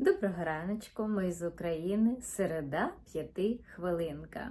Доброго раночку, ми з України. Середа п'яти хвилинка.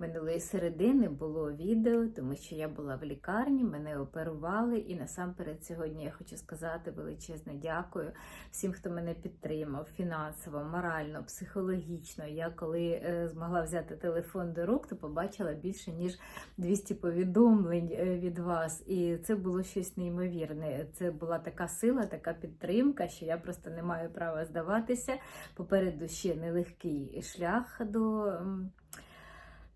Минулої середи не було відео, тому що я була в лікарні, мене оперували. І насамперед сьогодні я хочу сказати величезне дякую всім, хто мене підтримав фінансово, морально, психологічно. Я коли е, змогла взяти телефон до рук, то побачила більше ніж 200 повідомлень е, від вас. І це було щось неймовірне. Це була така сила, така підтримка, що я просто не маю права здаватися. Попереду ще нелегкий шлях до.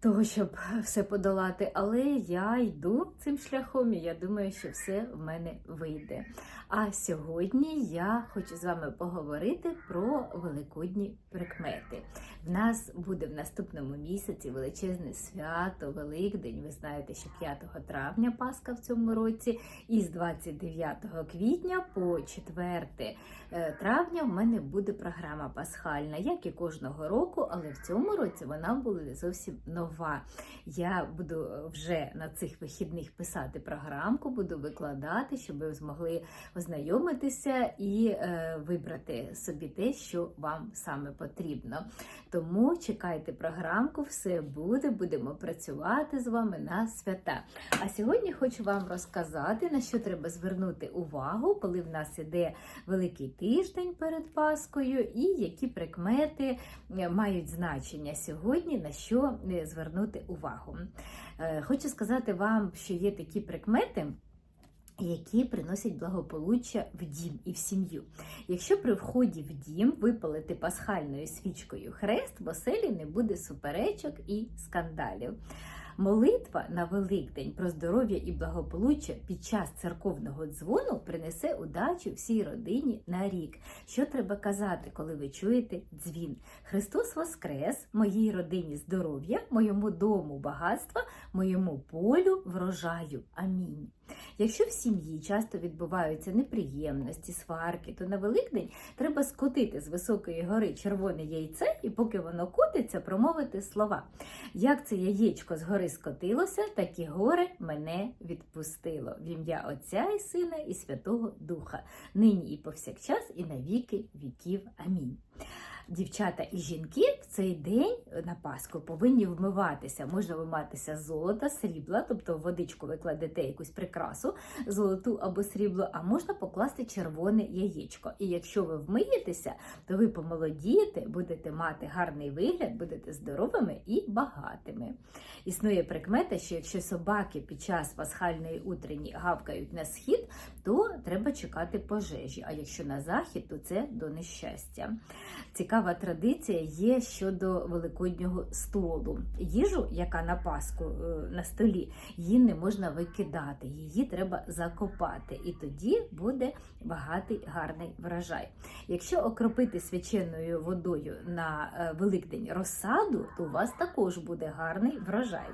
Того, щоб все подолати, але я йду цим шляхом і я думаю, що все в мене вийде. А сьогодні я хочу з вами поговорити про великодні прикмети. В нас буде в наступному місяці величезне свято, Великдень. Ви знаєте, що 5 травня Пасха в цьому році, і з 29 квітня по 4 е, травня в мене буде програма пасхальна, як і кожного року, але в цьому році вона буде зовсім нова. Я буду вже на цих вихідних писати програмку, буду викладати, щоб ви змогли ознайомитися і е, вибрати собі те, що вам саме потрібно. Тому чекайте програмку, все буде, будемо працювати з вами на свята. А сьогодні хочу вам розказати, на що треба звернути увагу, коли в нас іде великий тиждень перед Паскою, і які прикмети е, мають значення сьогодні, на що е, звернути увагу. Е, Хочу сказати вам, що є такі прикмети. Які приносять благополуччя в дім і в сім'ю. Якщо при вході в дім випалити пасхальною свічкою хрест, в оселі не буде суперечок і скандалів. Молитва на Великдень про здоров'я і благополуччя під час церковного дзвону принесе удачу всій родині на рік. Що треба казати, коли ви чуєте дзвін? Христос Воскрес, моїй родині здоров'я, моєму дому багатства, моєму полю врожаю. Амінь. Якщо в сім'ї часто відбуваються неприємності, сварки, то на Великдень треба скотити з високої гори червоне яйце, і поки воно котиться, промовити слова. Як це яєчко з гори скотилося, так і горе мене відпустило. В ім'я Отця і Сина і Святого Духа, нині і повсякчас, і на віки віків. Амінь. Дівчата і жінки в цей день на Пасху повинні вмиватися. Можна виматися з золота, срібла, тобто в водичку ви кладете якусь прикрасу, золоту або срібло, а можна покласти червоне яєчко. І якщо ви вмиєтеся, то ви помолодієте, будете мати гарний вигляд, будете здоровими і багатими. Існує прикмета, що якщо собаки під час пасхальної утрені гавкають на схід, то треба чекати пожежі. А якщо на захід, то це до нещастя. Цікава традиція є щодо великоднього столу. Їжу, яка на Пасху е, на столі, її не можна викидати, її треба закопати, і тоді буде багатий гарний врожай. Якщо окропити свяченою водою на е, Великдень розсаду, то у вас також буде гарний врожай.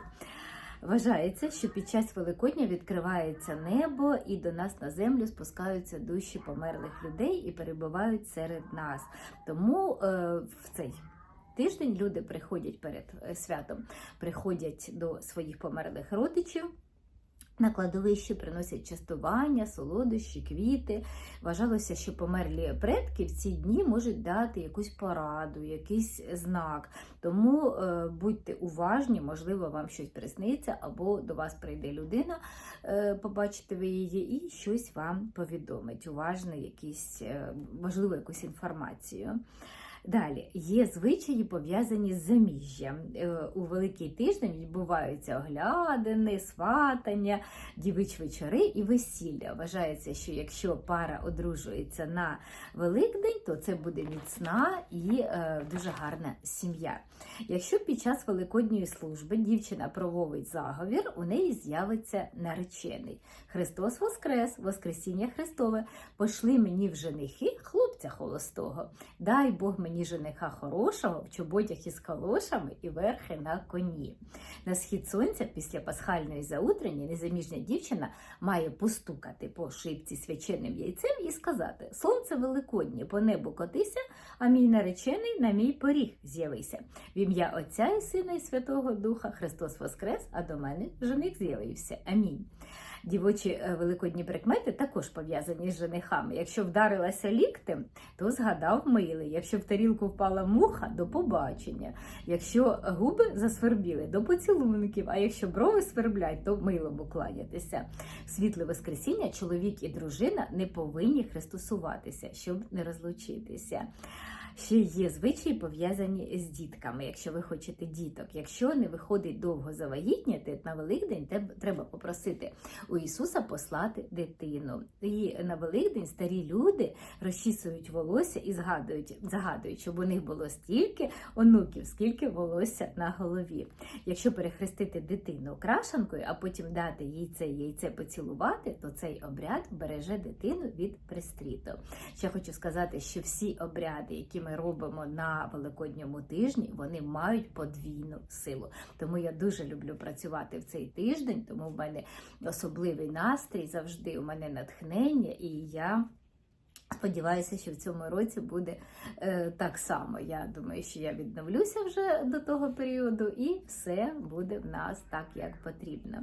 Вважається, що під час Великодня відкривається небо і до нас на землю спускаються душі померлих людей і перебувають серед нас. Тому е, в цей тиждень люди приходять перед е, святом, приходять до своїх померлих родичів. На кладовище приносять частування, солодощі, квіти. Вважалося, що померлі предки в ці дні можуть дати якусь пораду, якийсь знак. Тому е, будьте уважні, можливо, вам щось присниться, або до вас прийде людина, е, побачите ви її, і щось вам повідомить. Уважно, якісь, е, можливо, якусь інформацію. Далі є звичаї пов'язані з заміжжям. Е, У великий тиждень відбуваються оглядини, сватання, дівич вечори і весілля. Вважається, що якщо пара одружується на Великдень, то це буде міцна і е, дуже гарна сім'я. Якщо під час великодньої служби дівчина проводить заговір, у неї з'явиться наречений. Христос Воскрес, Воскресіння Христове, пошли мені в женихи хлопця холостого. Дай Бог мені жениха хорошого, в чоботях із калошами і верхи на коні. На схід сонця після пасхальної заутрені незаміжня дівчина має постукати по шибці свяченим яйцем і сказати: Сонце великоднє, по небу котися, а мій наречений на мій поріг з'явися. В ім'я Отця і Сина і Святого Духа Христос Воскрес, а до мене жених з'явився. Амінь. Дівочі е, великодні прикмети також пов'язані з женихами. Якщо вдарилася ліктем, то згадав милий. Якщо в тарілку впала муха, до побачення. Якщо губи засвербіли, до поцілунків. А якщо брови сверблять, то милому кланятися. В світле Воскресіння чоловік і дружина не повинні хрестосуватися, щоб не розлучитися. Ще є звичаї пов'язані з дітками, якщо ви хочете діток. Якщо не виходить довго завагітняти, на Великдень треба попросити у Ісуса послати дитину. І на Великдень старі люди розчісують волосся і згадують, загадують, щоб у них було стільки онуків, скільки волосся на голові. Якщо перехрестити дитину крашанкою, а потім дати їй це яйце поцілувати, то цей обряд береже дитину від пристріту. Ще хочу сказати, що всі обряди, які ми робимо на великодньому тижні, вони мають подвійну силу. Тому я дуже люблю працювати в цей тиждень, тому в мене особливий настрій завжди. У мене натхнення, і я. Сподіваюся, що в цьому році буде е, так само. Я думаю, що я відновлюся вже до того періоду, і все буде в нас так, як потрібно.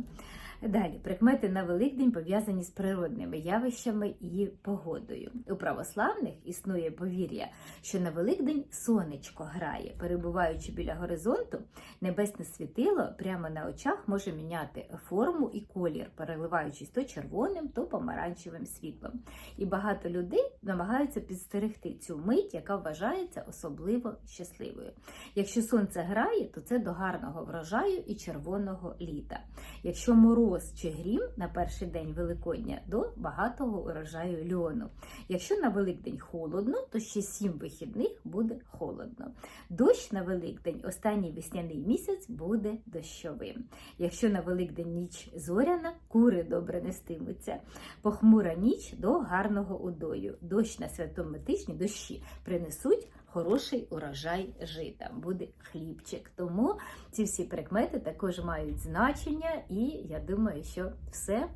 Далі, прикмети на Великдень пов'язані з природними явищами і погодою. У православних існує повір'я, що на Великдень сонечко грає. Перебуваючи біля горизонту, небесне світило прямо на очах може міняти форму і колір, переливаючись то червоним, то помаранчевим світлом. І багато людей намагаються підстерегти цю мить, яка вважається особливо щасливою. Якщо сонце грає, то це до гарного врожаю і червоного літа. Якщо мороз чи грім на перший день Великодня до багатого урожаю льону. Якщо на Великдень холодно, то ще сім вихідних буде холодно. Дощ на Великдень, останній весняний місяць, буде дощовим. Якщо на Великдень ніч зоряна, кури добре нестимуться. Похмура ніч до гарного удою. Дощ на святому тижні дощі принесуть хороший урожай жита, буде хлібчик. Тому ці всі прикмети також мають значення, і я думаю, що все.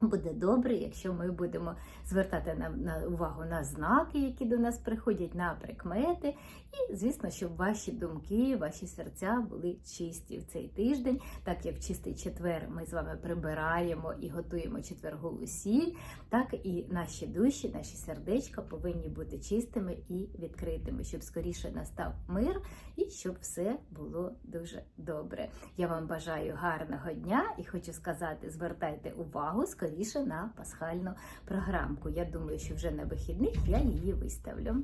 Буде добре, якщо ми будемо звертати на, на увагу на знаки, які до нас приходять, на прикмети, і, звісно, щоб ваші думки, ваші серця були чисті в цей тиждень, так як чистий четвер ми з вами прибираємо і готуємо четвергову сіль, так і наші душі, наші сердечка повинні бути чистими і відкритими, щоб скоріше настав мир і щоб все було дуже добре. Я вам бажаю гарного дня і хочу сказати: звертайте увагу скоріше на пасхальну програмку. Я думаю, що вже на вихідних я її виставлю.